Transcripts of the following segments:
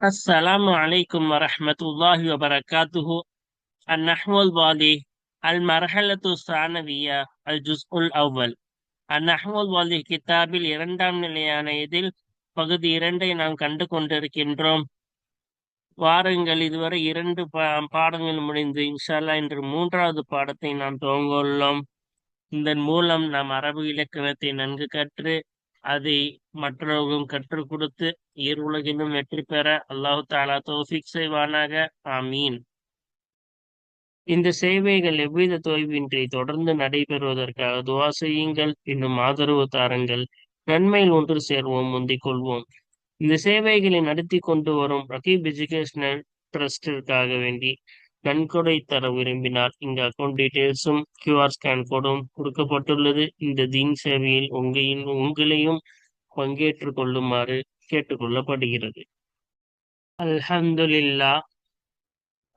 السلام عليكم ورحمة الله وبركاته النحو الواضح المرحلة الثانوية الجزء الأول النحو الواضح கிதாபில் இரண்டாம் நிலையான இதில் பகுதி இரண்டை நாம் கண்டு கொண்டிருக்கின்றோம் வாரங்கள் இதுவரை இரண்டு பாடங்கள் முடிந்து இன்ஷால்லா இன்று மூன்றாவது பாடத்தை நாம் துவங்க உள்ளோம் இதன் மூலம் நாம் அரபு இலக்கணத்தை நன்கு கற்று அதை மற்றவர்களும் கற்றுக் கொடுத்து ஈர் உலகிலும் வெற்றி பெற அல்லாஹு தாலா தோஃபிக் செய்வானாக. ஆமீன். இந்த சேவைகள் எவ்வித தொய்வின்றி தொடர்ந்து நடைபெறுவதற்காக துவா செய்யுங்கள். இன்னும் ஆதரவு தாருங்கள். நன்மையில் ஒன்று சேர்வோம் முந்திக் கொள்வோம். இந்த சேவைகளை நடத்தி கொண்டு வரும் ரகீப் எஜுகேஷனல் ட்ரஸ்டிற்காக வேண்டி நன்கொடை தர விரும்பினால் இங்கு அக்கௌண்ட் டீடைல்ஸும் கியூஆர் ஸ்கேன் கோடும் கொடுக்கப்பட்டுள்ளது. இந்த தீன் சேவையில் உங்களின் உங்களையும் பங்கேற்றுக் கொள்ளுமாறு கேட்டுக்கொள்ளப்படுகிறது. அல்ஹம்துலில்லா.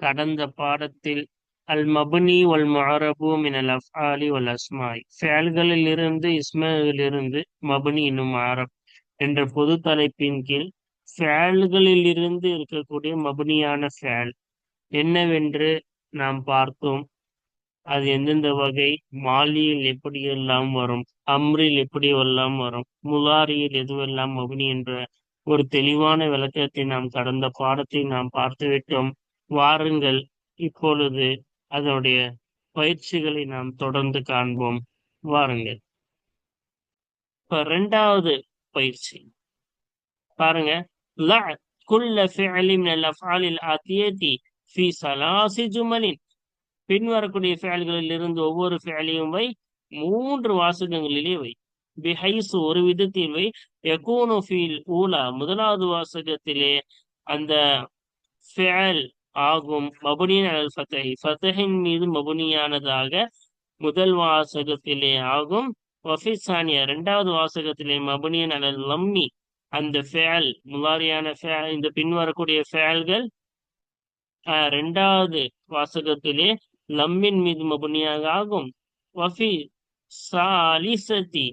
கடந்த பாடத்தில் அல் மபுனி வல் மஹரபு மினல் அஃபாலி வல் அஸ்மாய் ஃபேல்களில் இருந்து இஸ்மாயிலிருந்து மபுனி என்னும் ஆரப் என்ற பொது தலைப்பின் கீழ் ஃபேல்களில் இருந்து இருக்கக்கூடிய மபுனியான ஃபேல். என்னவென்று நாம் பார்த்தோம். அது எந்தெந்த வகை? மாலியில் எப்படியெல்லாம் வரும்? அம்ரில் எப்படியெல்லாம் வரும்? முலாரியில் எதுவெல்லாம் மகுனி என்ற ஒரு தெளிவான விளக்கத்தை நாம் கடந்த பாடத்தை நாம் பார்த்துவிட்டோம். வாருங்கள் இப்பொழுது அதனுடைய பயிற்சிகளை நாம் தொடர்ந்து காண்போம். வாருங்கள். இப்ப ரெண்டாவது பயிற்சி. பாருங்க. குல்ல ஃபிஅலி மின் அல் அஃஆலில் ஆத்தியதி ஃபி சலாசி ஜுமலின் பின்வரக்கூடிய ஃபேல்களில் இருந்து ஒவ்வொரு ஃபேலையும் வை. மூன்று வாசகங்களிலே வை. பிஹைசு ஒரு விதத்தில் வை. எகூனு ஃபீல் ஊலா முதலாவது வாசகத்திலே அந்த ஃபேல் ஆகும். மபுனியன் அல் ஃபத்தஹி ஃபத்தஹின் மீது மபுனியானதாக முதல் வாசகத்திலே ஆகும். வஃபிசானியா இரண்டாவது வாசகத்திலே மபுனியன் அல் லம்மி அந்த ஃபேல் முலாரியான இந்த பின்வரக்கூடிய ஃபேல்கள் இரண்டாவது வாசகத்திலே லம்மின் மீது மபுனியாக ஆகும். வஃபி சாலிசதி.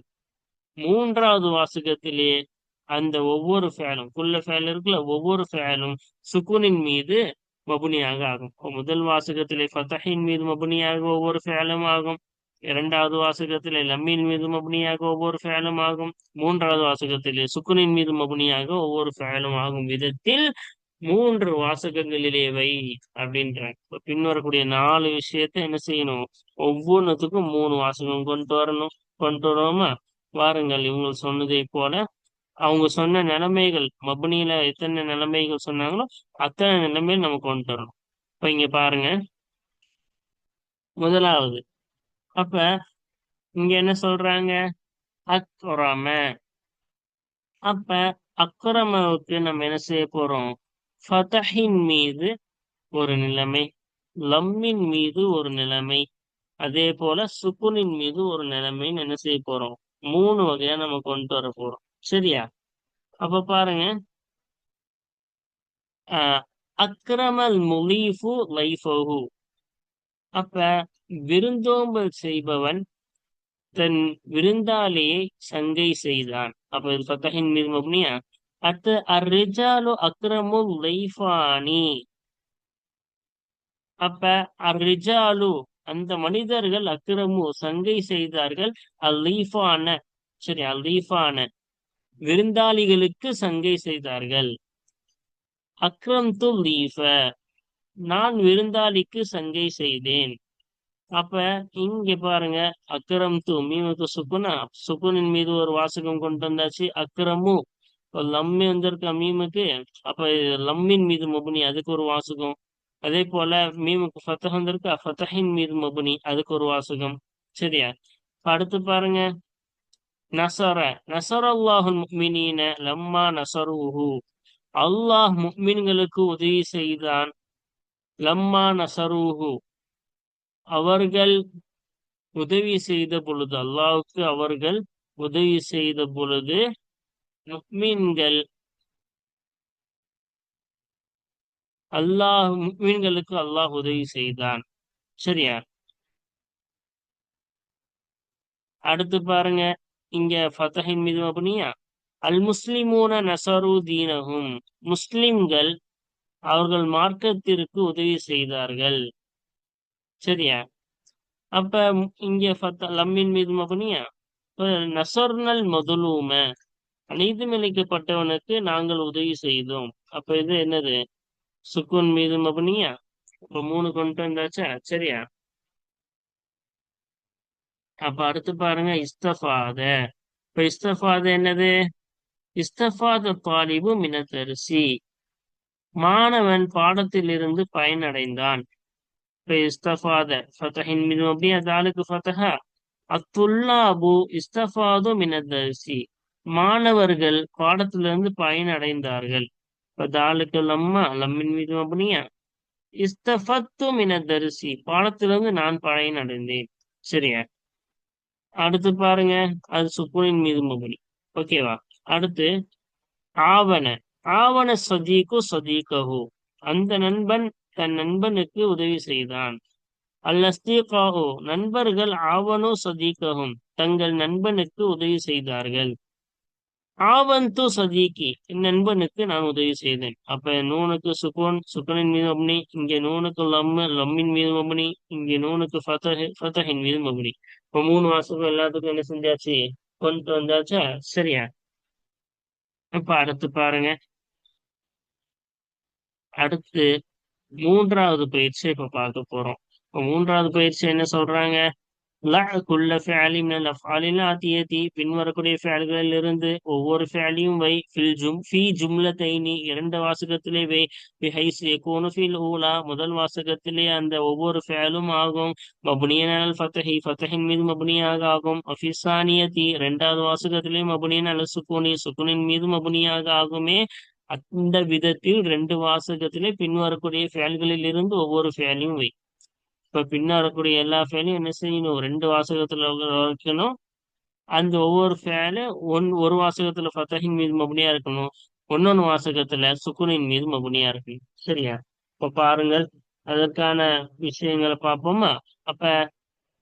மூன்றாவது வாசகத்திலே அந்த ஒவ்வொரு ஃபேலும் குள்ள ஃபேல் இருக்குல்ல ஒவ்வொரு ஃபேலும் சுக்குனின் மீது மபுனியாக ஆகும். முதல் வாசகத்திலே ஃபத்தஹின் மீது மபுனியாக ஒவ்வொரு ஃபேலும் ஆகும். இரண்டாவது வாசகத்திலே லம்மின் மீது மபுனியாக ஒவ்வொரு ஃபேலும் ஆகும். மூன்றாவது வாசகத்திலே சுக்குனின் மீது மபுனியாக ஒவ்வொரு ஃபேலும் ஆகும். விதத்தில் மூன்று வாசகங்களிலே வை அப்படின்றாங்க. இப்ப பின்வரக்கூடிய நாலு விஷயத்த என்ன செய்யணும்? ஒவ்வொன்றத்துக்கும் மூணு வாசகம் கொண்டு வரணும். கொண்டு வரோமா வாருங்கள் இவங்க சொன்னதை போல அவங்க சொன்ன நிலைமைகள் மபுனியில எத்தனை நிலைமைகள் சொன்னாங்களோ அத்தனை நிலைமைகள் நம்ம கொண்டு வரணும். இப்ப இங்க பாருங்க. முதலாவது அப்ப இங்க என்ன சொல்றாங்க? அக்குரம. அப்ப அக்கறமாவுக்கு நம்ம என்ன செய்ய போறோம்? ஃபதஹின் மீது ஒரு நிலைமை லம்மின் மீது ஒரு நிலைமை அதே போல சுக்குனின் மீது ஒரு நிலைமைன்னு என்ன செய்ய போறோம்? மூணு வகையா நம்ம கொண்டு வர போறோம். சரியா? அப்ப பாருங்க. அக்ரமல் முலீஃபு லைஃபஹு. அப்ப விருந்தோம்பல் செய்பவன் தன் விருந்தாளியை சங்கை செய்தான். அப்ப இது ஃபத்தஹின் மீது மப்னியா? அடுத்து அர்ரிஜாலு அக்ரமு லைஃபானி அப்ப அர்ரிஜாலு அந்த மனிதர்கள் அக்ரமு சங்கை செய்தார்கள். அல்லீஃபான சரி அல்லீஃபான விருந்தாளிகளுக்கு சங்கை செய்தார்கள். அக்ரம் து லீஃப நான் விருந்தாளிக்கு சங்கை செய்தேன். அப்ப இங்க பாருங்க அக்ரம் து மீமுக்கு சுக்குனா சுக்குனின் மீது ஒரு வாசகம் கொண்டு வந்தாச்சு அக்ரமு லம்மி வந்திருக்க மீமுக்கு அப்ப லம்மின் மீது மபுனி அதுக்கு ஒரு வாசகம். அதே போல மீமுக்கு ஃபத்தஹ் வந்திருக்கு ஃபத்தஹின் மீது மபுனி அதுக்கு ஒரு வாசகம். சரியா? அடுத்து பாருங்க. நசர நசர அல்லாஹு முக்மினீன லம்மா நசருஹு அல்லாஹ் முக்மின்களுக்கு உதவி செய்தான். லம்மா நசருஹு அவர்கள் உதவி செய்த பொழுது அல்லாஹுக்கு அவர்கள் உதவி செய்த பொழுது முக்மீன்கள் அல்லாஹ் முக்மீன்களுக்கு அல்லாஹ் உதவி செய்தான். சரியா? அடுத்து பாருங்க இங்க ஃபத்தஹின் மீது அப்படியா அல் முஸ்லிமூன நசரு தீனகும் முஸ்லிம்கள் அவர்கள் மார்க்கத்திற்கு உதவி செய்தார்கள். சரியா? அப்ப இங்க லம்மின் மீது அப்படியா நசர்னல் முதலூம நீதிமளிக்கப்பட்டவனுக்கு நாங்கள் உதவி செய்தோம். அப்ப இது என்னது? சுக்குன் மீது மபனியா இப்ப மூணு கொண்டு வந்தாச்சா? சரியா. அப்ப அடுத்து பாருங்க இஸ்தஃபாத. இப்ப இஸ்தஃபாத என்னது? இஸ்தஃபாத பாலிபு மினத்தரிசி. மாணவன் பாடத்திலிருந்து பயனடைந்தான். இப்ப இஸ்தஃபாத ஃபதஹின் மீது அப்படியே தாலுக்கு ஃபதஹா. அத்துல்லாபு இஸ்தஃபாது மினத்தரிசி. மாணவர்கள் பாடத்திலிருந்து பயனடைந்தார்கள். இப்ப தாலுக்கு லம்மா லம்மின் மீது அப்படியா இஸ்தபத்து மின தரிசி. பாடத்திலிருந்து நான் பயனடைந்தேன். சரியா? அடுத்து பாருங்க. அது சுக்குனின் மீது மபனி ஓகேவா அடுத்து ஆவண. ஆவண சதீக்கு சதீகஹு அந்த நண்பன் தன் நண்பனுக்கு உதவி செய்தான். அல்லஸ்தீகாஹு நண்பர்கள் ஆவனோ சதீகஹும் தங்கள் நண்பனுக்கு உதவி செய்தார்கள். ஆவந்து சதீக்கி என் நண்பனுக்கு நான் உதவி செய்தேன். அப்ப நூனுக்கு சுகோன் சுகனின் மீது மபனி இங்க நூனுக்கு லம்மு லம்மின் மீது மபனி இங்க நூனுக்கு ஃபதஹ் ஃபதஹின் மீது மபனி இப்ப மூணு வாசகம் எல்லாத்துக்கும் என்ன செஞ்சாச்சு? கொண்டு வந்தாச்சா? சரியா? இப்ப அடுத்து பாருங்க. அடுத்து மூன்றாவது பயிற்சி இப்ப பார்க்க போறோம். இப்ப மூன்றாவது பயிற்சி என்ன சொல்றாங்க? குல்ல ஃபேலி அஃபாலில் ஆத்தியத்தி பின்வரக்கூடிய ஃபேல்களில் இருந்து ஒவ்வொரு ஃபேலியும் வை. ஃபில் ஜும் ஃபி ஜும்ல தைனி இரண்டு வாசகத்திலே வை. பிஹைஸ் எக்கோனு ஃபில் ஊலா. முதல் வாசகத்திலே அந்த ஒவ்வொரு ஃபேலும் ஆகும். மபுனியன் அல் ஃபத்தஹி. ஃபத்தஹின் மீது மபுனியாக ஆகும். அஃபிசானியத்தி இரண்டாவது வாசகத்திலே மபுனியன் அல் சுக்குனி. சுக்குனின் மீது மபுனியாக ஆகுமே. அந்த விதத்தில் ரெண்டு வாசகத்திலே பின்வரக்கூடிய ஃபேல்களில் இருந்து ஒவ்வொரு ஃபேலையும் வை. இப்ப பின்ன வரக்கூடிய எல்லா ஃபேலையும் என்ன செய்யணும்? ரெண்டு வாசகத்துல வைக்கணும். அந்த ஒவ்வொரு ஃபேலு ஒன் ஒரு வாசகத்துல ஃபத்தஹின் மீது மபுனியாக இருக்கணும். ஒன்னொன்னு வாசகத்துல சுக்குனின் மீது மபுனியாக இருக்கணும். சரியா? இப்போ பாருங்கள் அதற்கான விஷயங்களை பார்ப்போமா? அப்ப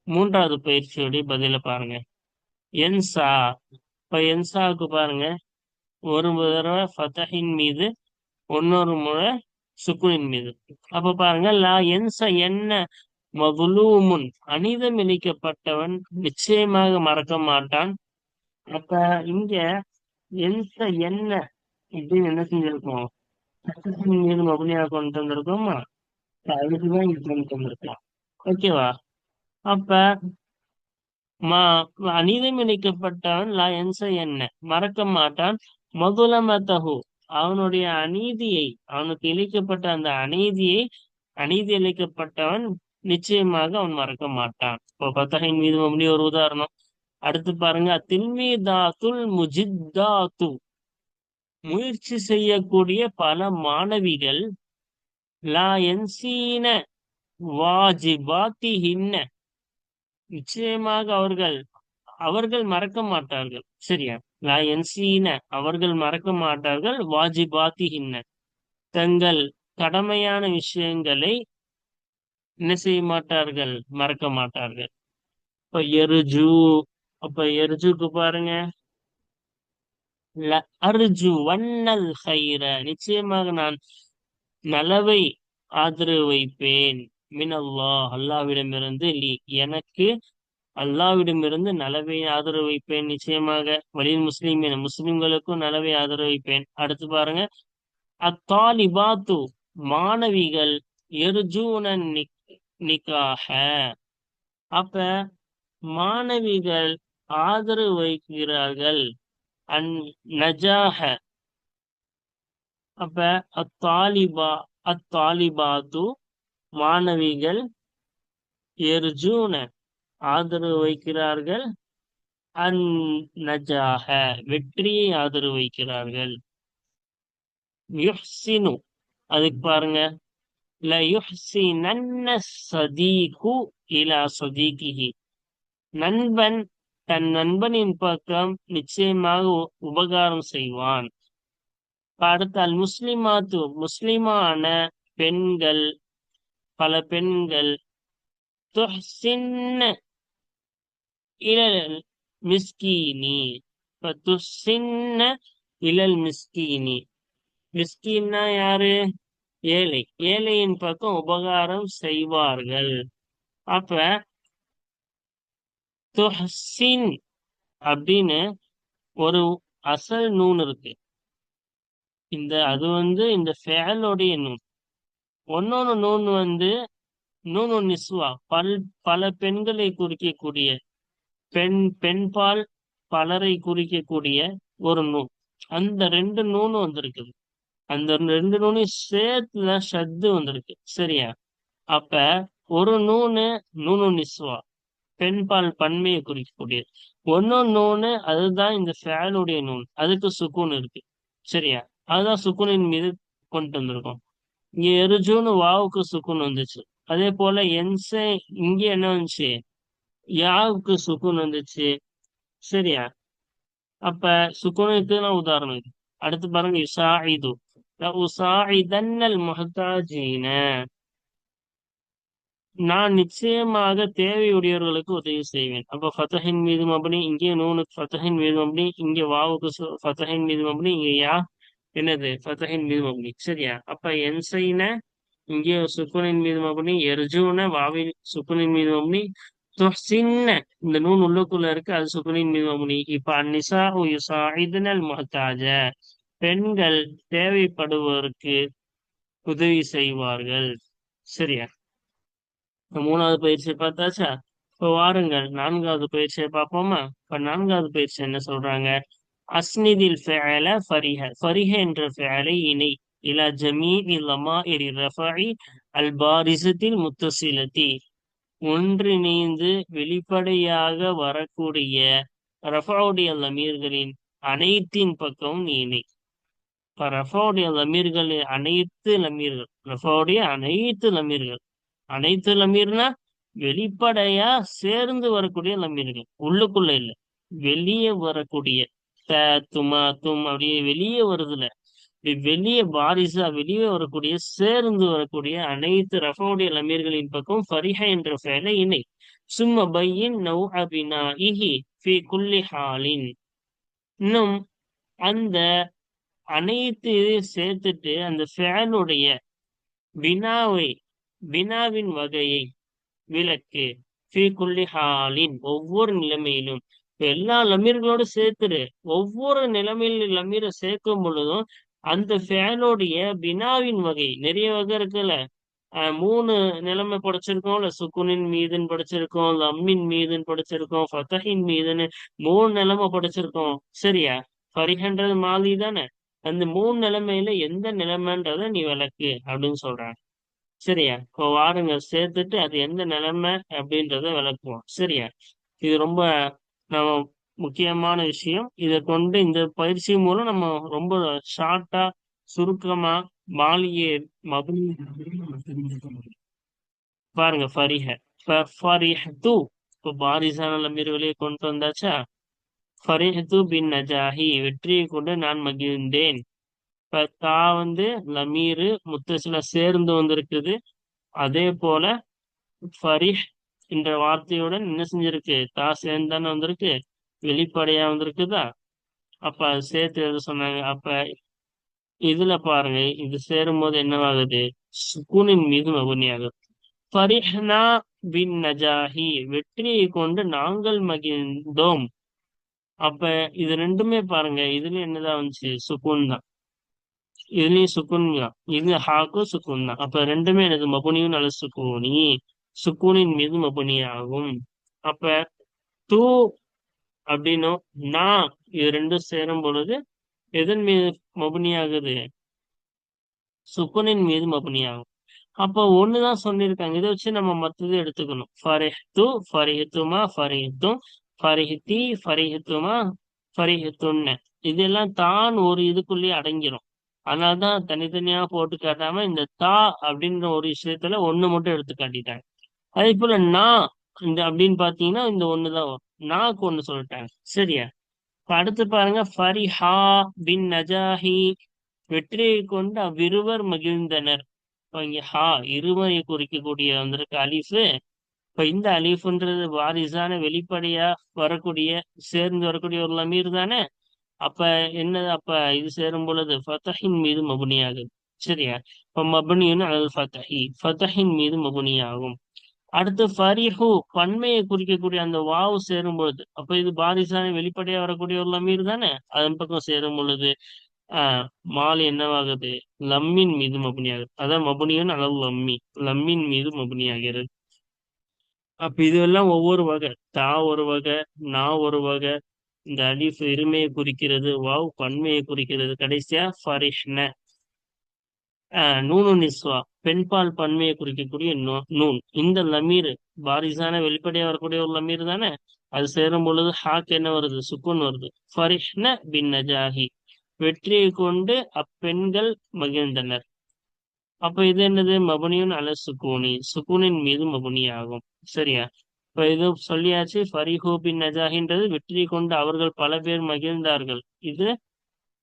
மூன்றாவது பயிற்சியோடைய பதில பாருங்க. என்சா. இப்ப என்சாவுக்கு பாருங்க. ஒரு தடவை ஃபத்தஹின் மீது ஒன்னொரு முறை சுக்குனின் மீது. அப்ப பாருங்க லா என்ச என்ன மதுலூமுன். அனிதம் இழைக்கப்பட்டவன் நிச்சயமாக மறக்க மாட்டான். அப்ப இங்க எந்த என்ன இப்படின்னு என்ன செஞ்சிருக்கோம்? சட்டத்தின் மீது மபுனியாக கொண்டு வந்திருக்கோமா? அதுக்குதான் இது கொண்டு வந்திருக்கலாம். ஓகேவா? அப்ப மா அநீதம் இணைக்கப்பட்டவன் லா என்ச என்ன மறக்க மாட்டான். மதுலமதகு அவனுடைய அநீதியை அவனுக்கு இழைக்கப்பட்ட அந்த அநீதியை அநீதி இழைக்கப்பட்டவன் நிச்சயமாக அவன் மறக்க மாட்டான். இப்போ பத்தகையின் மீது அப்படி ஒரு உதாரணம். அடுத்து பாருங்க தில்மீதாத்துல் முஜித்தாத்து. முயற்சி செய்யக்கூடிய பல மாணவிகள் லா என்சீன வாஜிபாத்திஹின்ன. நிச்சயமாக அவர்கள் அவர்கள் மறக்க மாட்டார்கள். சரியா? லா என்சீன அவர்கள் மறக்க மாட்டார்கள் வாஜிபாத்திஹின்ன. தங்கள் கடமையான விஷயங்களை என்ன செய்ய மாட்டார்கள்? மறக்க மாட்டார்கள். இப்ப எருஜு அப்ப எருஜுக்கு பாருங்க. அருஜு வண்ணல் ஹைர நிச்சயமாக நான் நலவை ஆதரவு வைப்பேன். மின் அல்லாஹ் அல்லாவிடமிருந்து லி எனக்கு அல்லாவிடமிருந்து நலவை ஆதரவு வைப்பேன் நிச்சயமாக. வலில் முஸ்லீம் முஸ்லிம்களுக்கும் நலவை ஆதரவு வைப்பேன். அடுத்து பாருங்க. அத்தாலிபாத்து மாணவிகள் எருஜூன நிக்காக. அப்ப மாணவிகள் ஆதரவு வைக்கிறார்கள் அந் நஜாக. அப்ப அத்தாலிபா அத்தாலிபாத்து மாணவிகள் எர்ஜூன ஆதரவு வைக்கிறார்கள் அந் நஜாக வெற்றியை ஆதரவு வைக்கிறார்கள் யுஹ்சினு அதுக்கு பாருங்க. நண்பன் தன் நண்பனின் பக்கம் நிச்சயமாக உபகாரம் செய்வான். அடுத்தால் முஸ்லிமாத்து முஸ்லிமான பெண்கள் பல பெண்கள் மிஸ்கீனி. ஃபதுஸ்ஸின்ன இழல் மிஸ்கீனி. மிஸ்கீன்னா யாரு? ஏழை ஏழையின் பக்கம் உபகாரம் செய்வார்கள். அப்ப துஹ்சின் அப்படின்னு ஒரு அசல் நூன் இருக்கு. இந்த அது வந்து இந்த ஃபேலோடைய நூன். ஒன்னொன்னு நூன் வந்து நூனு நிஸ்வா. பல் பல பெண்களை குறிக்கக்கூடிய பெண் பெண்பால் பலரை குறிக்கக்கூடிய ஒரு நூல் அந்த ரெண்டு நூலும் வந்திருக்குது. அந்த ரெண்டு நூனையும் சேர்த்துதான் ஷத்து வந்திருக்கு. சரியா? அப்ப ஒரு நூனு நூனு நிஸ்வா பெண்பால் பன்மையை குறிக்கக்கூடியது. ஒன்னொன்னு நூனு அதுதான் இந்த ஃபேலுடைய நூன் அதுக்கு சுக்கூன் இருக்கு. சரியா? அதுதான் சுக்குனின் மீது கொண்டு வந்திருக்கோம். இங்க எருஜுன்னு வாவுக்கு சுக்குன் வந்துச்சு. அதே போல என்சே இங்க என்ன வந்துச்சு? யாவுக்கு சுக்குன் வந்துச்சு? சரியா? அப்ப சுக்குனுக்கு நான் உதாரணம் இது. அடுத்து பாருங்க யுசாஇது. இது நான் நிச்சயமாக தேவையுடையவர்களுக்கு உதவி செய்வேன். அப்ப ஃபத்தஹின் மீது மபனி இங்கே நூனுக்கு ஃபத்தஹின் மீது மபனி இங்க வாவுக்கு ஃபத்தஹின் மீது மபனி இங்க யா என்னது? ஃபத்தஹின் மீது மபனி. சரியா? அப்ப என்சைன இங்கே சுக்குனின் மீது மபனி எர்ஜூன வாவின் சுக்குனின் மீது மபனி துஹ்சின்ன. இந்த நூன் உள்ளுக்குள்ள இருக்கு அது சுக்குனின் மீது மபனி. இப்ப அந்நிசா யுசாஇதுனல் முஹ்தாஜ. பெண்கள் தேவைப்படுவதற்கு உதவி செய்வார்கள். சரியா? மூணாவது பயிற்சியை பார்த்தாச்சா? இப்போ வாருங்கள் நான்காவது பயிற்சியை பார்ப்போமா? இப்ப நான்காவது பயிற்சி என்ன சொல்றாங்க? அஸ்னிதில் ஃபேல ஃபரிஹ. ஃபரிஹ என்ற ஃபேலை இணை. இலா ஜமீ இல்லமா இரி ரஃபஇ அல் பாரிசத்தில் முத்தசிலத்தி ஒன்றிணைந்து வெளிப்படையாக வரக்கூடிய ரஃபாவுடைய லமீர்களின் அனைத்தின் பக்கமும் நீ இணை. இப்ப ரஃபாவுடைய லமீர்கள் அனைத்து லமீர்கள். ரஃபாவுடைய அனைத்து லமீர்கள். அனைத்து லமீர்னா வெளிப்படையா சேர்ந்து வரக்கூடிய லமீர்கள். உள்ளுக்குள்ள இல்ல. வெளியே வரக்கூடிய த துமா தும் அப்படியே வெளியே வருதுல. வெளியே பாரிசா வெளியே வரக்கூடிய சேர்ந்து வரக்கூடிய அனைத்து ரஃபாவுடைய லமீர்களின் பக்கம் ஃபரிஹா என்ற ஃபேல இணை. சும்ம பையின் நௌ அபினா இஹி ஃபி குல்லி ஹாலின். இன்னும் அந்த அனைத்து இதையும் சேர்த்துட்டு அந்த ஃபேனுடைய வினாவை வினாவின் வகையை விளக்கு. ஃபி குல்லி ஹாலின் ஒவ்வொரு நிலைமையிலும். எல்லா லமீர்களோடு சேர்த்துரு. ஒவ்வொரு நிலைமையில லமீரை சேர்க்கும் பொழுதும் அந்த ஃபேனுடைய வினாவின் வகை. நிறைய வகை இருக்குல்ல. மூணு நிலைமை படிச்சிருக்கோம்ல. சுக்குனின் மீதுன்னு படிச்சிருக்கோம் லம்மின் மீதுன்னு படிச்சிருக்கோம் ஃபத்தஹின் மீதுன்னு மூணு நிலைமை படிச்சிருக்கோம். சரியா? ஃபரிஹன்றது மாதிரி தானே? அந்த மூணு நிலைமையில எந்த நிலைமைன்றத நீ விளக்கு அப்படின்னு சொல்றாங்க சரியா? இப்போ வாருங்க சேர்த்துட்டு அது எந்த நிலைமை அப்படின்றத விளக்குவோம். சரியா? இது ரொம்ப நம்ம முக்கியமான விஷயம். இதை கொண்டு இந்த பயிற்சி மூலம் நம்ம ரொம்ப ஷார்ட்டா சுருக்கமா மாளிகை மபுனி பாருங்க ஃபரிஹ. ஃபரிஹ தூ இப்போ பாரிசான லமீர்களை கொண்டு வந்தாச்சா? ஃபரிஹ பின் நஜாஹி வெற்றியை கொண்டு நான் மகிழ்ந்தேன். இப்ப தா வந்து லமீரு முத்தசில சேர்ந்து வந்திருக்குது. அதே போல ஃபரிஹ் என்ற வார்த்தையுடன் என்ன செஞ்சிருக்கு? தா சேர்ந்தானே வந்திருக்கு. வெளிப்படையா வந்திருக்குதா? அப்ப சேர்த்து எது சொன்னாங்க? அப்ப இதுல பாருங்க இது சேரும் போது என்னவாகுது? சுக்குனின் மீது மகுனியாகுது ஃபரிஹ்னா பின் நஜாஹி. வெற்றியை கொண்டு நாங்கள் மகிழ்ந்தோம். அப்ப இது ரெண்டுமே பாருங்க. இதுல என்னதான் வந்துச்சு? சுக்குன் தான். இதுலயும் சுக்குன் தான். இது ஹாக்கும் சுக்குன் தான். அப்ப ரெண்டுமே எனக்கு மபுனியும் நல்ல சுக்குனி சுக்கூனின் மீது மபுனி ஆகும் அப்ப தூ அப்படின்னும் நான் இது ரெண்டும் சேரும் பொழுது எதன் மீது மபுனி ஆகுது சுக்குனின் மீது மபுனி ஆகும் அப்ப ஒண்ணுதான் சொல்லியிருக்காங்க. இதை வச்சு நம்ம மத்தது எடுத்துக்கணும். ஃபரிஹ்து ஃபரிஹத்துமா ஃபரிஹத்தும் ஃபரிஹித்தி ஃபரிஹித்துமா ஃபரிஹத்துன்னு. இதெல்லாம் தான் ஒரு இதுக்குள்ளேயே அடங்கிரும். அதனால்தான் தனித்தனியா போட்டு காட்டாம இந்த தா அப்படின்ற ஒரு விஷயத்துல ஒண்ணு மட்டும் எடுத்து காட்டிட்டாங்க. அதே போல நான் இந்த அப்படின்னு பாத்தீங்கன்னா இந்த ஒண்ணுதான் வரும். நாக்கு ஒண்ணு சொல்லிட்டாங்க. சரியா? இப்ப அடுத்து பாருங்க ஃபரிஹா பின் நஜாஹி. வெற்றியை கொண்டு அவ்விருவர் மகிழ்ந்தனர். இங்க ஹா இருவரை குறிக்கக்கூடிய வந்திருக்கு அலிஃபு இப்ப இந்த அலீஃப்ன்றது வாரிசான வெளிப்படையா வரக்கூடிய சேர்ந்து வரக்கூடிய ஒரு லமீர் தானே? அப்ப என்ன அப்ப இது சேரும் பொழுது ஃபத்தஹின் மீது மபுனியாகுது. சரியா? இப்ப மபுனியுன்னு அல் ஃபதஹி. ஃபத்தஹின் மீது மபுனியாகும். அடுத்து ஃபரிஹு பன்மையை குறிக்கக்கூடிய அந்த வாவு சேரும் பொழுது. அப்ப இது பாரிசான வெளிப்படையா வரக்கூடிய ஒரு லமீர் தானே? அதன் பக்கம் சேரும் பொழுது ஆஹ் மால் என்னவாகுது? லம்மின் மீது மபுனியாகுது. அதான் மபுனியும் அளவு லம்மி. லம்மின் மீது மபுனியாகிறது. அப்ப இதுவெல்லாம் ஒவ்வொரு வகை. தா ஒரு வகை நா ஒரு வகை. இந்த அலிஃப் இருமையை குறிக்கிறது வாவ் பன்மையை குறிக்கிறது. கடைசியா ஃபரிஷ்ன. நூனு நிஸ்வா. பெண்பால் பன்மையை குறிக்கக்கூடிய நூன். இந்த லமீர் பாரிசான வெளிப்படையா வரக்கூடிய ஒரு லமீர் தானே? அது சேரும் பொழுது ஹாக் என்ன வருது? சுக்குன் வருது. ஃபரிஷ்ன பின் நஜாஹி. வெற்றியை கொண்டு அப்பெண்கள் மகிழ்ந்தனர். அப்ப இது என்னது? மபனியுன் அல சுக்கூனி சுக்கூனின் மீது மபுனி ஆகும் சரியா? இப்ப இது சொல்லியாச்சு ஃபரிஹூ பின் நஜாஹின்றது வெற்றி கொண்டு அவர்கள் பல பேர் மகிழ்ந்தார்கள். இது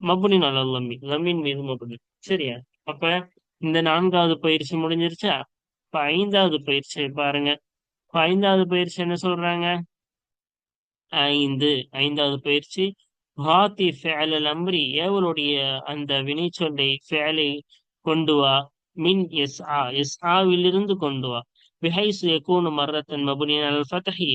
மபுனின் அல்ல லம்மி லம்மின் மீது மபுனி. சரியா? அப்ப இந்த நான்காவது பயிற்சி முடிஞ்சிருச்சா? இப்ப ஐந்தாவது பயிற்சி பாருங்க. இப்ப ஐந்தாவது பயிற்சி என்ன சொல்றாங்க? ஐந்து. ஐந்தாவது பயிற்சி ஹாத்தி ஃபேலல் அம்ரி ஏவலுடைய அந்த வினைச்சொல்லை ஃபேலை கொண்டு வா மின் எஸ் ஆ எஸ் ஆவிலிருந்து கொண்டு வா. பிஹைசு எக்கூனு மர்ரத்தன் மபுனியன் அல் ஃபதஹி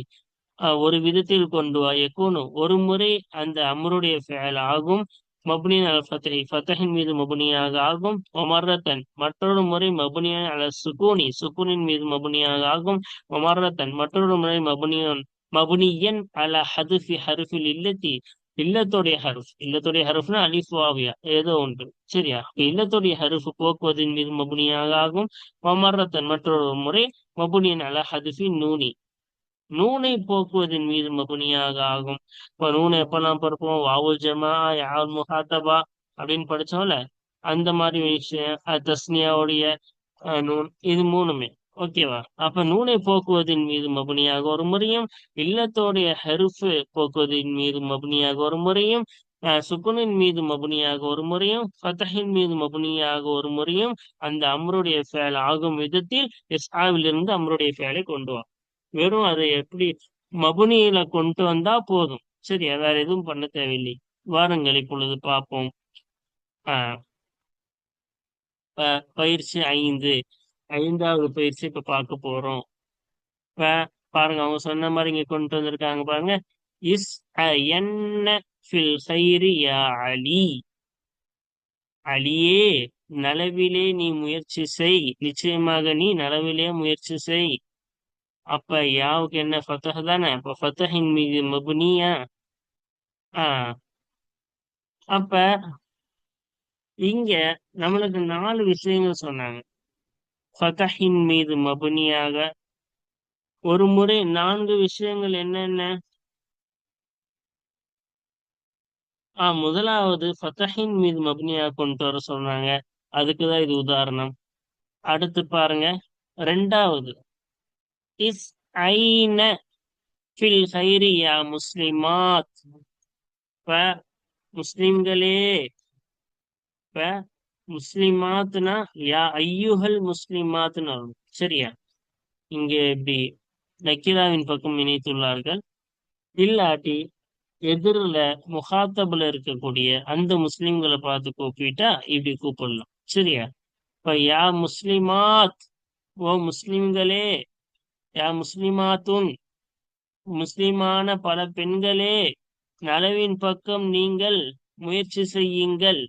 ஒரு விதத்தில் கொண்டு வா எக்கூனு ஒரு முறை அந்த அம்ருடைய ஃபேல் ஆகும் மபுனியன் அல் ஃபதஹி ஃபதஹின் மீது மபுனியாக ஆகும் ஒமர்ரத்தன். மற்றொரு முறை மபுனியன் அல சுகூனி. சுகூனின் மீது மபுனியாக ஆகும் ஒமர்ரத்தன். மற்றொரு முறை மபுனியன் மபுனியன் அல ஹதுஃபி ஹருஃபில் இல்லத்தி. இல்லத்துடைய ஹருஃப். இல்லத்துடைய ஹருஃப்னா அலிஃபாவியா ஏதோ ஒன்று. சரியா? இல்லத்துடைய ஹருஃப் போக்குவதின் மீது மபுனியாக ஆகும் ஒமர்ரத்தன். மற்றொரு முறை மபுனியன் அல ஹதுஃபி நூனி. நூனை போக்குவதன் மீது மபுனியாக ஆகும். இப்போ நூனை எப்பெல்லாம் பார்ப்போம் வாவுல் ஜமா யார் முஹாத்தபா அப்படின்னு படிச்சோம்ல? அந்த மாதிரி விஷயம் தஸ்னியாவுடைய நூன் இது மூணுமே. ஓகேவா அப்ப நூனை போக்குவதின் மீது மபுனியாக ஒரு முறையும் இல்லத்தோடைய ஹெருஃபு போக்குவதின் மீது மபுனியாக ஒரு முறையும் சுக்குனின் மீது மபுனியாக ஒரு முறையும் ஃபத்தஹின் மீது மபுனியாக ஒரு முறையும் அந்த அம்ருடைய ஃபேல் ஆகும் விதத்தில் இருந்து அம்ருடைய ஃபேலை கொண்டு வா. வெறும் அதை எப்படி மபுனியில கொண்டு வந்தா போதும். சரி வேற எதுவும் பண்ண தேவையில்லை. வாருங்கள் இப்பொழுது பார்ப்போம். ஆஹ் பயிற்சி ஐந்து. ஐந்தாவது பயிற்சி இப்ப பார்க்க போறோம். பாருங்க அவங்க சொன்ன மாதிரி இங்க கொண்டு வந்திருக்காங்க பாருங்க. இஸ் என்ன ஃபில் யா அலி. அலியே நலவிலே நீ முயற்சி செய். நிச்சயமாக நீ நலவிலே முயற்சி செய். அப்ப யாவுக்கு என்ன ஃபத்தஹ் தானே? அப்ப ஃபத்தஹின் மீது மபுனியா? ஆஹ் அப்ப இங்க நம்மளுக்கு நாலு விஷயங்கள் சொன்னாங்க. ஃபதஹின் மீது மபுனியாக. ஒரு முறை நான்கு விஷயங்கள் என்னென்ன? ஆஹ் முதலாவது ஃபத்தஹின் மீது மபுனியாக கொண்டு வர சொன்னாங்க அதுக்குதான் இது உதாரணம். அடுத்து பாருங்க. ரெண்டாவது. இஸ் ஐன ஃபில் ஹைரி யா முஸ்லிமாத்? இப்ப முஸ்லிம்களே இப்ப முஸ்லிமாத்னா யா ஐயுஹல் முஸ்லிமாத்னு வரும் சரியா? இங்க இப்படி நக்கீராவின் பக்கம் இணைத்துள்ளார்கள். இல்லாட்டி எதிரில் முகாத்தபில் இருக்கக்கூடிய அந்த முஸ்லிம்களை பார்த்து கூப்பிட்டா இப்படி கூப்பிடலாம். சரியா? இப்ப யா முஸ்லிமாத் ஓ முஸ்லிம்களே யா முஸ்லிமாத்துன் முஸ்லிமான பல பெண்களே நலவின் பக்கம் நீங்கள் முயற்சி செய்யுங்கள்.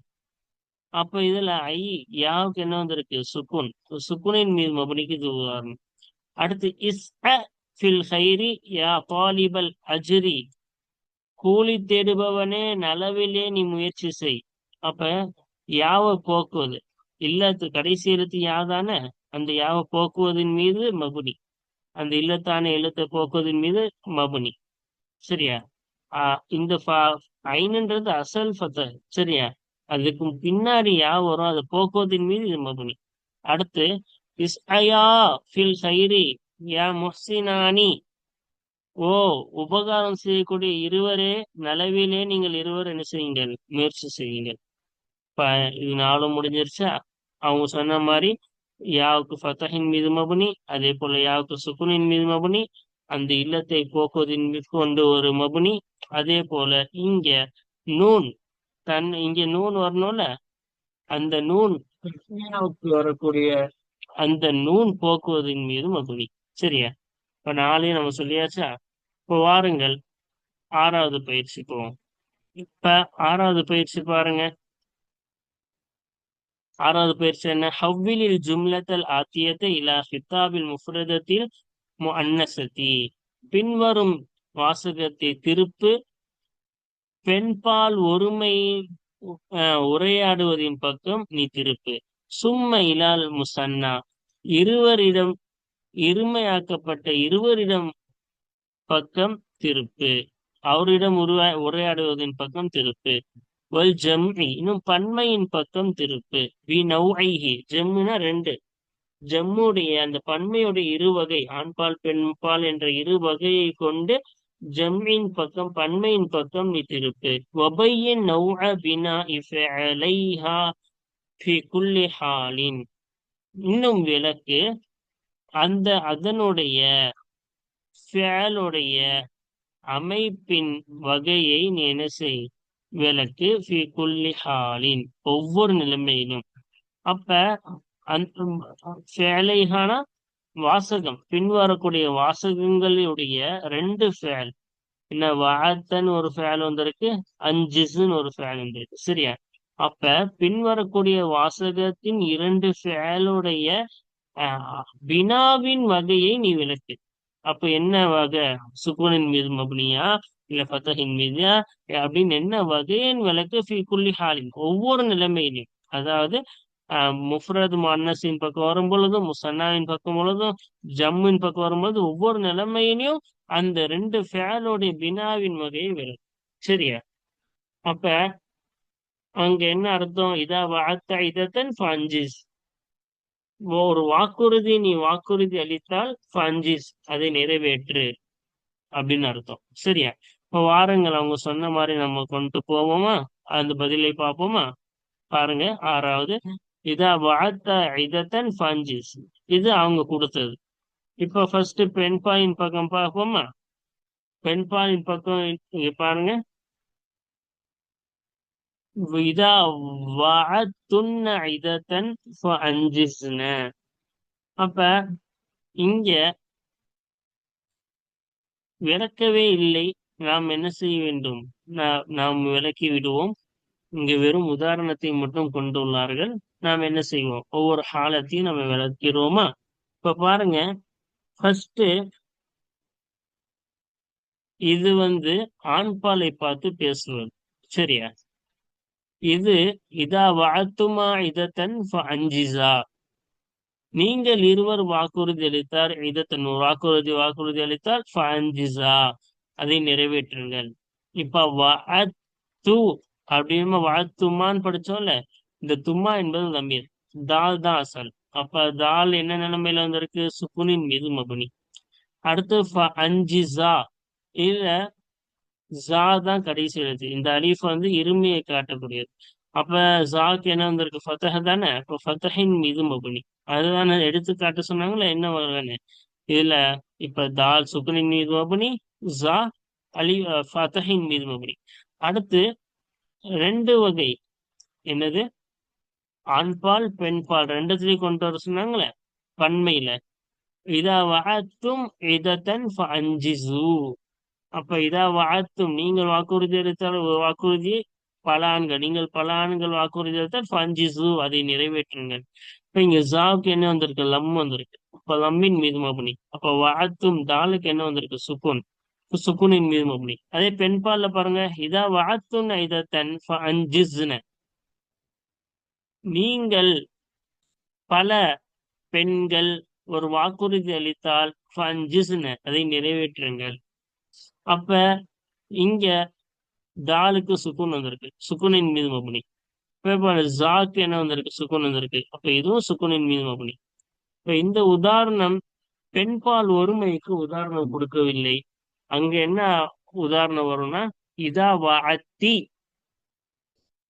அப்ப இதுல ஐ யாவுக்கு என்ன வந்திருக்கு? சுக்குன். சுக்குனின் மீது மபனிக்கு இது உதாரணம். அடுத்து இஸ் ஃபில் ஹைரி யா பாலிபல் அஜ்ரி. கூலி தேடுபவனே நலவிலே நீ முயற்சி செய். அப்ப யாவ போக்குவது? இல்லத்து கடைசி எழுத்து யாதானே அந்த யாவ போக்குவதின் மீது மபுனி. அந்த இல்லத்தான எழுத்தை போக்குவதின் மீது மபுனி. சரியா? ஆஹ் இந்த ஐனுன்றது அசல் ஃபத்த சரியா? அதுக்கு பின்னாடி யா வரும் அதை போக்குவதின் மீது இது மபுனி. அடுத்து இஸ் அயா ஃபில் சைரி யா முஹ்சினானி. ஓ உபகாரம் செய்யக்கூடிய இருவரே நலவிலே நீங்கள் இருவர் என்ன செய்யுங்கள்? முயற்சி செய்யுங்கள். இப்ப இது நாளும் முடிஞ்சிருச்சா? அவங்க சொன்ன மாதிரி யாவுக்கு ஃபத்தஹின் மீது மபுனி அதே போல யாவுக்கு சுக்குனின் மீது மபுனி அந்த இல்லத்தை போக்குவதின் கொண்டு ஒரு மபுனி அதே போல இங்க நூன் தன் இங்க நூன் வரணும்ல? அந்த நூன் வரக்கூடிய அந்த நூன் போக்குவதின் மீது மபுனி. சரியா? இப்ப நாளையும் நம்ம சொல்லியாச்சா? இப்போ வாருங்கள். ஆறாவது பயிற்சி போவோம். இப்ப ஆறாவது பயிற்சி பாருங்க. ஆறாவது பயிற்சி என்ன? ஹவ்விலில் ஜும்லத்தல் ஆத்தியத்தை இலா ஹித்தாபில் முஃப்ரதத்தில் அன்னசதி பின்வரும் வாசகத்தை திருப்பு. பெண்பால் ஒருமை உரையாடுவதின் பக்கம் நீ திருப்பு. சும்ம இலால் முசன்னா. இருவரிடம் இருமையாக்கப்பட்ட இருவரிடம் பக்கம் திருப்பு. அவரிடம் உருவா உரையாடுவதின் பக்கம் திருப்பு. வல் ஜம்மி இன்னும் பன்மையின் பக்கம் திருப்பு. வி நௌஐஹி ஜம்முனா ரெண்டு. ஜம்முடைய அந்த பன்மையுடைய இரு வகை ஆண்பால் பெண்பால் என்ற இரு வகையை கொண்டு ஜம்மின் பக்கம் பன்மையின் பக்கம் நீ திருப்பு. வபையின் நௌ பினா இஃபலைஹா ஃபி குல்லி ஹாலின். இன்னும் விளக்கு அந்த அதனுடைய ஃபேலுடைய அமைப்பின் வகையை நீ என்ன செய் விளக்கு ஃபி குல்லி ஹாலின் ஒவ்வொரு நிலைமையிலும். அப்ப அந்த வாசகம் பின்வரக்கூடிய வாசகங்களுடைய ரெண்டு ஃபேல். என்ன வாத்தன் ஒரு ஃபேல் வந்திருக்கு அஞ்சிஸ்ன்னு ஒரு ஃபேல் வந்திருக்கு சரியா? அப்ப பின்வரக்கூடிய வாசகத்தின் இரண்டு ஃபேலுடைய பினாவின் வகையை நீ விளக்கு. அப்ப என்ன வகை? சுகுனின் மீது மபுனியா இல்ல ஃபத்தஹின் மீதியா அப்படின்னு என்ன வகையின் விளக்கு? ஃபி குல்லி ஹாலின். ஒவ்வொரு நிலைமையிலையும் அதாவது முஃப்ரது மன்னசின் பக்கம் வரும் பொழுதும் முசன்னாவின் பக்கம் பொழுதும் ஜம்மின் பக்கம் வரும்போது ஒவ்வொரு நிலைமையிலையும் அந்த ரெண்டு ஃபேலோடைய பினாவின் வகையை விளக்கு சரியா? அப்ப அங்க என்ன அர்த்தம்? இதா வாத்த இதத்தன் ஃபஞ்சிஸ் ஒரு வாக்குறுதி நீ வாக்குறுதி அளித்தால் ஃபஞ்சிஸ் அதை நிறைவேற்று அப்படின்னு அர்த்தம். சரியா? இப்போ வாரங்கள் அவங்க சொன்ன மாதிரி நம்ம கொண்டு போவோமா? அந்த பதிலை பார்ப்போமா? பாருங்க ஆறாவது. இதா வாத்த இதத்தன் ஃபஞ்சிஸ் இது அவங்க கொடுத்தது. இப்போ ஃபர்ஸ்ட் பெண்பாயின் பக்கம் பார்ப்போமா? பெண்பாயின் பக்கம் இங்க பாருங்க. இதா வஅத்துன்ன இதத்தன் ஃபஅன்ஜிஸ்ன அப்ப இங்க விளக்கவே இல்லை. நாம் என்ன செய்ய வேண்டும்? நாம் விளக்கி விடுவோம். இங்க வெறும் உதாரணத்தை மட்டும் கொண்டுள்ளார்கள். நாம் என்ன செய்வோம்? ஒவ்வொரு ஹாலத்தையும் நம்ம விளக்கிறோமா? இப்ப பாருங்க. ஃபர்ஸ்ட் இது வந்து ஆண்பாலை பார்த்து பேசுவது. சரியா? இது இதா வாழ்த்துமா இதத்தன் அஞ்சிசா நீங்கள் இருவர் வாக்குறுதி அளித்தார் இதத்தன் வாக்குறுதி வாக்குறுதி அளித்தார் ஃபஞ்சிசா அதை நிறைவேற்றுங்கள். இப்ப வாழ்த்து அப்படின்னு வாழ்த்துமான்னு படிச்சோம்ல இந்த தும்மா என்பது தம்பீர் தால் தான் அசல். அப்ப தால் என்ன நிலைமையில வந்திருக்கு? சுக்குனின் மீது மபுனி. அடுத்து அஞ்சிசா இல்ல ஜா தான் கடைசி எழுத்து. இந்த அலீஃப் வந்து இருமையை காட்டக்கூடியது. அப்ப ஜாக்கு என்ன வந்திருக்கு? ஃபத்தஹ தானே? இப்போ ஃபத்தஹின் மீது மபுனி. அதுதானே எடுத்து காட்ட சொன்னாங்களே? என்ன வருவானு இதுல இப்ப தால் சுக்குனின் மீது மபுனி ஜா அலி ஃபத்தஹின் மீது மபுனி. அடுத்து ரெண்டு வகை. என்னது? ஆண்பால் பெண்பால் ரெண்டுத்துலயும் கொண்டு வர சொன்னாங்களே? பன்மையில. இதா வஅத்தும் இதத்தன் ஃபஅஞ்சிசு அப்ப இதா வாழ்த்தும். நீங்கள் வாக்குறுதி அளித்தால் வாக்குறுதி பல ஆண்கள். நீங்கள் பல ஆண்கள் வாக்குறுதி அளித்தால் பஞ்சிசு அதை நிறைவேற்றுங்கள். இப்ப இங்க ஜாவுக்கு என்ன வந்திருக்கு? லம் வந்திருக்கு. அப்ப லம்மின் மீது மபுனி. அப்ப வாழ்த்தும் தாலுக்கு என்ன வந்திருக்கு? சுக்குன் சுக்குனின் மீது மபுனி. அதே பெண்பால்ல பாருங்க. இதா வாழ்த்தும் தன் ஃபஞ்சிஸ்ன நீங்கள் பல பெண்கள் ஒரு வாக்குறுதி அளித்தால் அதை நிறைவேற்றுங்கள். அப்ப இங்க தாலுக்கு சுக்குன் வந்திருக்கு. சுக்குனின் மீது மபுனி. இப்ப ஜாக்கு என்ன வந்திருக்கு? சுக்குன் வந்திருக்கு. அப்ப இதுவும் சுக்குனின் மீது மபுனி. இப்ப இந்த உதாரணம் பெண்பால் ஒருமைக்கு உதாரணம் கொடுக்கவில்லை. அங்க என்ன உதாரணம் வரும்னா இதா வாத்தி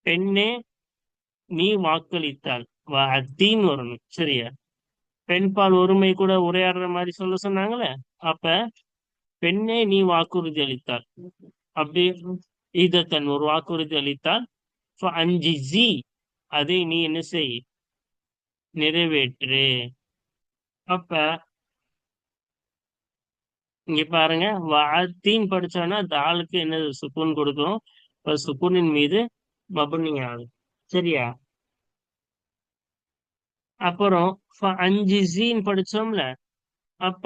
பெண்ணே நீ வாக்களித்தாள் வாத்தின்னு வரணும். சரியா? பெண்பால் ஒருமை கூட உரையாடுற மாதிரி சொல்ல சொன்னாங்களே? அப்ப பெண்ணே நீ வாக்குறுதி அளித்தார் அப்படி ஈதத்தன் ஒரு வாக்குறுதி அளித்தார் அஞ்சு ஜி அதை நீ என்ன செய்? நிறைவேற்று. அப்ப இங்க பாருங்க வாத்தின் படிச்சோன்னா தாளுக்கு என்ன சுக்குன் கொடுக்கணும் இப்ப சுக்குனின் மீது மபுனி ஆகும். சரியா? அப்புறம் அஞ்சு ஜீன் படிச்சோம்ல அப்ப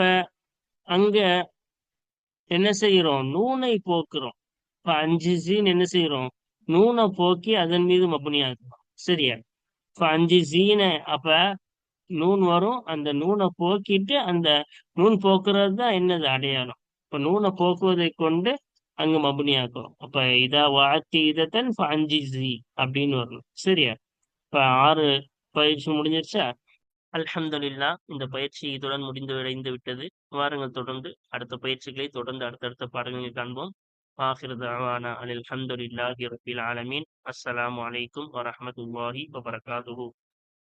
அங்க என்ன செய்யறோம் நூனை போக்குறோம். இப்ப அஞ்சு சீன் என்ன செய்யறோம் நூனை போக்கி அதன் மீது மபுனியாக்குறோம் சரியா? இப்ப அஞ்சு சீனை அப்ப நூன் வரும். அந்த நூனை போக்கிட்டு அந்த நூன் போக்குறது தான் என்னது? அடையாளம். இப்ப நூனை போக்குவதை கொண்டு அங்க மபுனியாக்குறோம் அப்ப இதா வாத்தி இதத்தன் அஞ்சு ஜி அப்படின்னு வரணும். சரியா? இப்ப ஆறு பயிற்சி முடிஞ்சிருச்சா? அல்ஹம்துலில்லா இந்த பயிற்சி இதுடன் முடிந்து விடைந்து விட்டது. வாருங்கள் தொடர்ந்து அடுத்த பயிற்சிகளை தொடர்ந்து அடுத்தடுத்த பாடங்களில் காண்போம். ஆஹிர் தாவானா அனில் அல்ஹம்துலில்லாஹி ரபில் ஆலமீன். அஸ்ஸலாமு அலைக்கும் வரமத்துல்லாஹி வபரகாதுஹூ.